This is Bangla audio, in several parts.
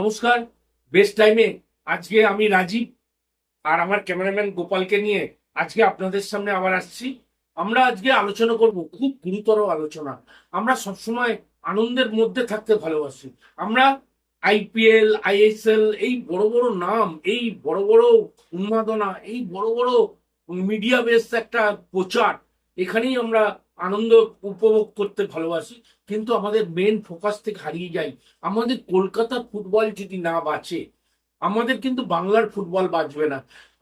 নমস্কার বেস্ট টাইমে আজকে আমি রাজীব আর আমার ক্যামেরাম্যান গোপালকে নিয়ে আজকে আপনাদের সামনে আবার আসছি। আমরা আজকে আলোচনা করব খুব গুরুতর আলোচনা। আমরা সবসময় আনন্দের মধ্যে থাকতে ভালোবাসি। আমরা আইপিএল আইএসএল এই বড় বড় নাম, এই বড় বড় উন্মাদনা, এই বড় বড় মিডিয়া বেস একটা প্রচার, এখানেই আমরা আনন্দ উপভোগ করতে ভালোবাসি। কিন্তু আমাদের মেন ফোকাস থেকে হারিয়ে যাই। আমাদের কলকাতার ফুটবল যদি না বাঁচে, আমাদের কিন্তু বাংলার ফুটবল বাঁচবে না।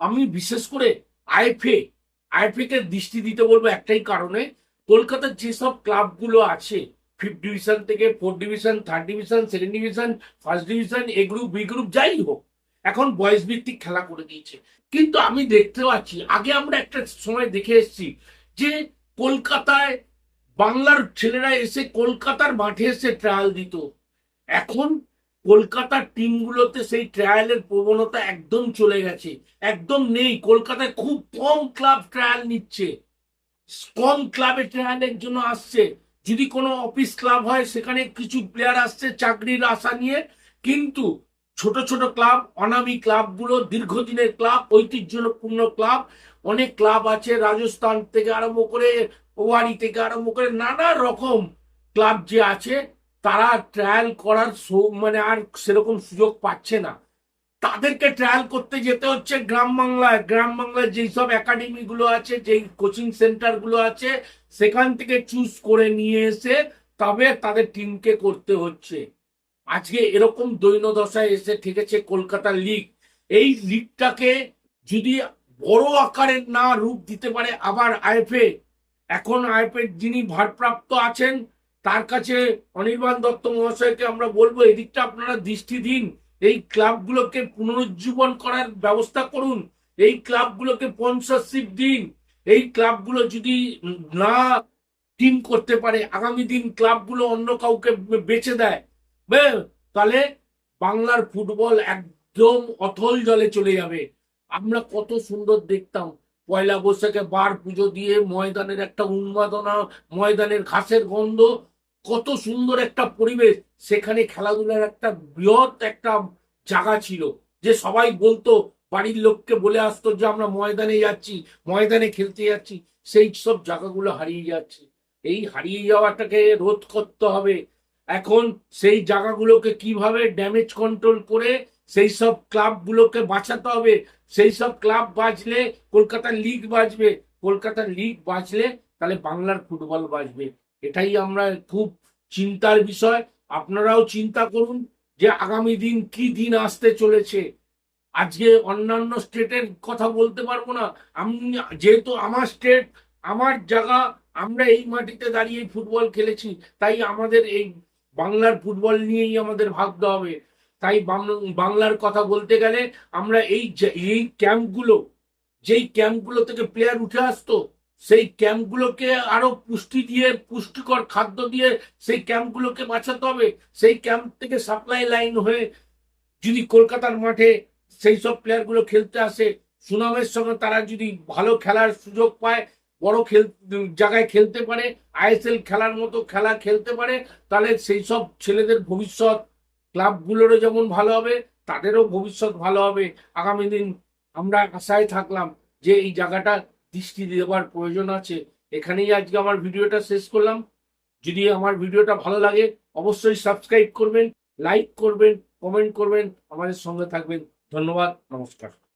আমি বিশেষ করে আইএফএ আইএফএ কে দৃষ্টি দিতে বলব একটাই কারণে, কলকাতার যেসব ক্লাবগুলো আছে ফিফথ ডিভিশন থেকে fourth division third division second division first division A group B group যাই হোক, এখন বয়স ভিত্তিক খেলা করে দিয়েছে। কিন্তু আমি দেখতে পাচ্ছি, আগে আমরা একটা সময় দেখে এসেছি যে কলকাতায় বাংলার ছেলেরা এসে কলকাতার মাঠে এসে ট্রায়াল দিত। এখন কলকাতার টিমগুলোতে সেই ট্রায়ালের প্রবণতা একদম চলে গেছে। একদম নেই। কলকাতায় খুব কম ক্লাব ট্রায়াল নিচ্ছে। কম ক্লাবে ট্রায়ালের জন্য আসছে। যদি কোনো অফিস ক্লাব হয়, সেখানে কিছু প্লেয়ার আসছে চাকরির আশা নিয়ে। কিন্তু ছোট ছোট ক্লাব অনামী ক্লাবগুলো দীর্ঘদিনের ক্লাব ঐতিহ্যপূর্ণ ক্লাব অনেক ক্লাব আছে রাজস্থান থেকে আরম্ভ করে ওয়ারি থেকে আরম্ভ করে নানা রকম ক্লাব যে আছে, তারা ট্রায়াল করার মানে আর সেরকম সুযোগ পাচ্ছে না। তাদেরকে ট্রায়াল করতে যেতে হচ্ছে গ্রাম বাংলায়। গ্রাম বাংলায় যেই সব একাডেমি গুলো আছে, যেই কোচিং সেন্টারগুলো আছে, সেখান থেকে চুজ করে নিয়ে এসে তবে তাদের টিমকে করতে হচ্ছে। আজকে এরকম দৈনদশায় এসে ঠেকেছে কলকাতা লিগ এই লিগটাকে যদি বড় আকারের না রূপ দিতে পারে আবার আইএফএ। এখন আইএফএ যিনি ভারপ্রাপ্ত আছেন, তার কাছে অনির্বাণ দত্ত মহাশয়কে আমরা বলব, এদিকটা আপনারা দৃষ্টি দিন। এই ক্লাবগুলোকে পুনরুজ্জীবন করার ব্যবস্থা করুন। এই ক্লাবগুলোকে স্পন্সরশিপ দিন। এই ক্লাবগুলো যদি না টিম করতে পারে, আগামী দিন ক্লাবগুলো অন্য কাউকে বেচে দেয় তাহলে বাংলার ফুটবল একদম অথল জলে চলে যাবে। আমরা কত সুন্দর দেখতাম। পয়লা বৈশাখে বার পুজো দিয়ে ময়দানের একটা উন্মাদনা, ময়দানের ঘাসের গন্ধ, কত সুন্দর একটা পরিবেশ। সেখানে খেলাধুলার একটা বৃহৎ একটা জায়গা ছিল, যে সবাই বলতো, বাড়ির লোককে বলে আসতো যে আমরা ময়দানে যাচ্ছি, ময়দানে খেলতে যাচ্ছি। সেই সব জায়গাগুলো হারিয়ে যাচ্ছে। এই হারিয়ে যাওয়াটাকে রোধ করতে হবে। এখন সেই জায়গাগুলোকে কীভাবে ড্যামেজ কন্ট্রোল করে সেই সব ক্লাবগুলোকে বাঁচাতে হবে। সেই সব ক্লাব বাঁচলে কলকাতার লিগ বাঁচবে। কলকাতার লিগ বাঁচলে তাহলে বাংলার ফুটবল বাঁচবে। এটাই আমরা খুব চিন্তার বিষয়। আপনারাও চিন্তা করুন যে আগামী দিন কি দিন আসতে চলেছে। আজকে অন্যান্য স্টেটের কথা বলতে পারব না। আমি যেহেতু আমার স্টেট আমার জায়গা, আমরা এই মাটিতে দাঁড়িয়ে ফুটবল খেলেছি। তাই আমাদের এই বাংলার ফুটবল নিয়েই আমাদের ভাবতে হবে। তাই বাংলা- বাংলার কথা বলতে গেলে আমরা এই এই ক্যাম্পগুলো, যেই ক্যাম্পগুলো থেকে প্লেয়ার উঠে আসতো, সেই ক্যাম্পগুলোকে আরও পুষ্টি দিয়ে, পুষ্টিকর খাদ্য দিয়ে সেই ক্যাম্পগুলোকে বাঁচাতে হবে। সেই ক্যাম্প থেকে সাপ্লাই লাইন হয়ে যদি কলকাতার মাঠে সেই সব প্লেয়ারগুলো খেলতে আসে, সুনামের সঙ্গে তারা যদি ভালো খেলার সুযোগ পায়, বড় খেল, জায়গায় খেলতে পারে আইএসএল খেলার মতো খেলা খেলতে পারে, তাহলে সেই সব ছেলেদের ভবিষ্যৎ ক্লাবগুলোরও যেমন ভালো হবে, তাদেরও ভবিষ্যৎ ভালো হবে। আগামী দিন আমরা আশায় থাকলাম যে এই জায়গাটা দৃষ্টি দেওয়ার প্রয়োজন আছে। এখানেই আজকে আমার ভিডিওটা শেষ করলাম। যদি আমার ভিডিওটা ভালো লাগে, অবশ্যই সাবস্ক্রাইব করবেন, লাইক করবেন, কমেন্ট করবেন, আমাদের সঙ্গে থাকবেন। ধন্যবাদ, নমস্কার।